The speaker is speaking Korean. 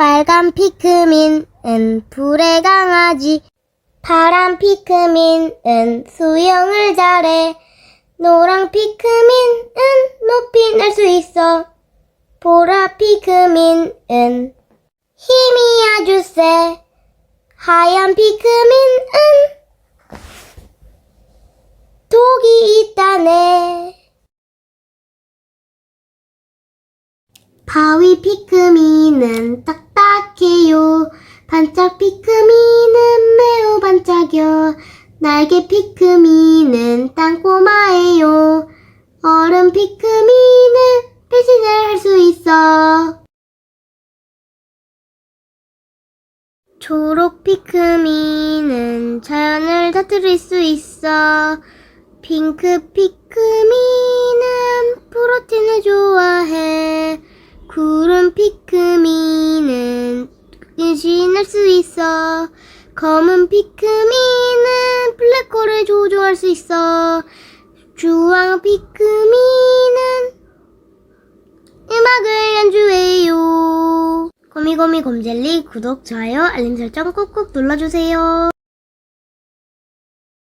빨간 피크민은 불의 강아지. 파란 피크민은 수영을 잘해. 노랑 피크민은 높이 날 수 있어. 보라 피크민은 힘이 아주 세. 하얀 피크민은 독이 있다네. 바위 피크민은 딱 딱해요. 반짝 피크민은 매우 반짝여. 날개 피크민은 땅꼬마예요. 얼음 피크민은 배신을 할 수 있어. 초록 피크민은 자연을 다스릴 수 있어. 핑크 피크민은 프로틴을 좋아해. 구름 은신 할 수 있어. 검은 피크민은 블랙홀을 조종할 수 있어. 주황 피크민은 음악을 연주해요. 거미거미 곰젤리 구독, 좋아요, 알림 설정 꾹꾹 눌러주세요.